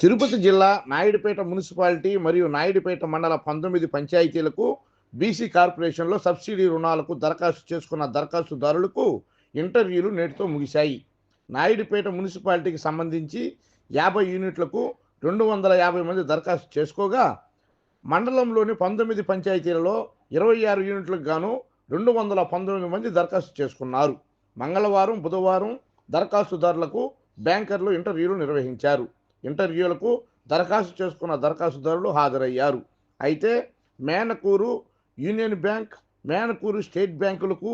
తిరుపతి జిల్లా నాయుడుపేట మున్సిపాలిటీ మరియు నాయుడుపేట మండల పంతొమ్మిది పంచాయతీలకు బీసీ కార్పొరేషన్లో సబ్సిడీ రుణాలకు దరఖాస్తు చేసుకున్న దరఖాస్తుదారులకు ఇంటర్వ్యూలు నేటితో ముగిశాయి. నాయుడుపేట మున్సిపాలిటీకి సంబంధించి యాభై యూనిట్లకు రెండు వందల యాభై మంది దరఖాస్తు చేసుకోగా మండలంలోని పంతొమ్మిది పంచాయతీలలో ఇరవై ఆరు యూనిట్లకు గాను రెండు వందల పంతొమ్మిది మంది దరఖాస్తు చేసుకున్నారు. మంగళవారం బుధవారం దరఖాస్తుదారులకు బ్యాంకర్లు ఇంటర్వ్యూలు నిర్వహించారు. ఇంటర్వ్యూలకు దరఖాస్తు చేసుకున్న దరఖాస్తుదారులు హాజరయ్యారు. అయితే Menakuru union bank Menakuru state బ్యాంకులకు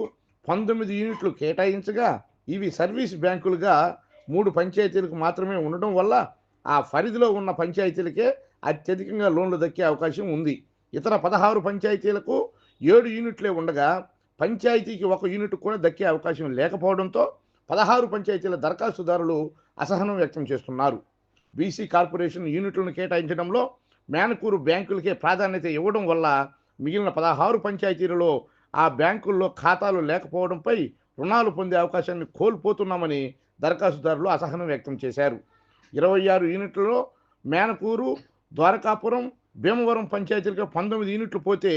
పంతొమ్మిది యూనిట్లు కేటాయించగా ఇవి సర్వీస్ బ్యాంకులుగా మూడు పంచాయతీలకు మాత్రమే ఉండడం వల్ల ఆ పరిధిలో ఉన్న పంచాయతీలకే అత్యధికంగా లోన్లు దక్కే అవకాశం ఉంది. ఇతర పదహారు పంచాయతీలకు ఏడు యూనిట్లే ఉండగా పంచాయతీకి ఒక యూనిట్ కూడా దక్కే అవకాశం లేకపోవడంతో పదహారు పంచాయతీల దరఖాస్తుదారులు అసహనం వ్యక్తం చేస్తున్నారు. బీసీ కార్పొరేషన్ యూనిట్లను కేటాయించడంలో మేనకూరు బ్యాంకులకే ప్రాధాన్యత ఇవ్వడం వల్ల మిగిలిన పదహారు పంచాయతీలలో ఆ బ్యాంకుల్లో ఖాతాలు లేకపోవడంపై రుణాలు పొందే అవకాశాన్ని కోల్పోతున్నామని దరఖాస్తుదారులు అసహనం వ్యక్తం చేశారు. ఇరవై ఆరు యూనిట్లలో మేనకూరు ద్వారకాపురం భీమవరం పంచాయతీలకు పంతొమ్మిది యూనిట్లు పోతే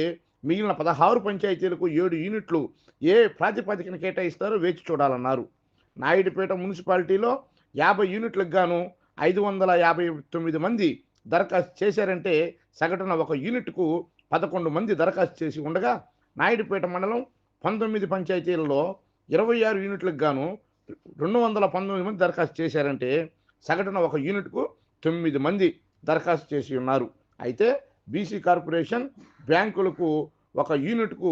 మిగిలిన పదహారు పంచాయతీలకు ఏడు యూనిట్లు ఏ ప్రాతిపదికన కేటాయిస్తారో వేచి చూడాలన్నారు. నాయుడుపేట మున్సిపాలిటీలో యాభై యూనిట్లకు గాను ఐదు వందల యాభై తొమ్మిది మంది దరఖాస్తు చేశారంటే సగటున ఒక యూనిట్కు పదకొండు మంది దరఖాస్తు చేసి ఉండగా నాయుడుపేట మండలం పంతొమ్మిది పంచాయతీలలో ఇరవై ఆరు యూనిట్లకు గాను రెండు వందల పంతొమ్మిది మంది దరఖాస్తు చేశారంటే సగటున ఒక యూనిట్కు తొమ్మిది మంది దరఖాస్తు చేసి ఉన్నారు. అయితే బీసీ కార్పొరేషన్ బ్యాంకులకు ఒక యూనిట్కు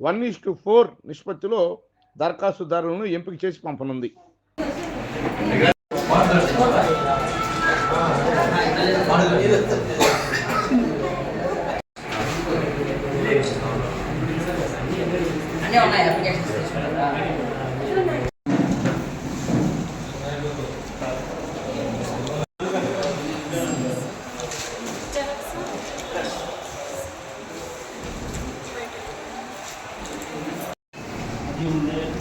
వన్ ఈస్ టు ఫోర్ నిష్పత్తిలో దరఖాస్తుదారులను ఎంపిక చేసి పంపనుంది. 品で。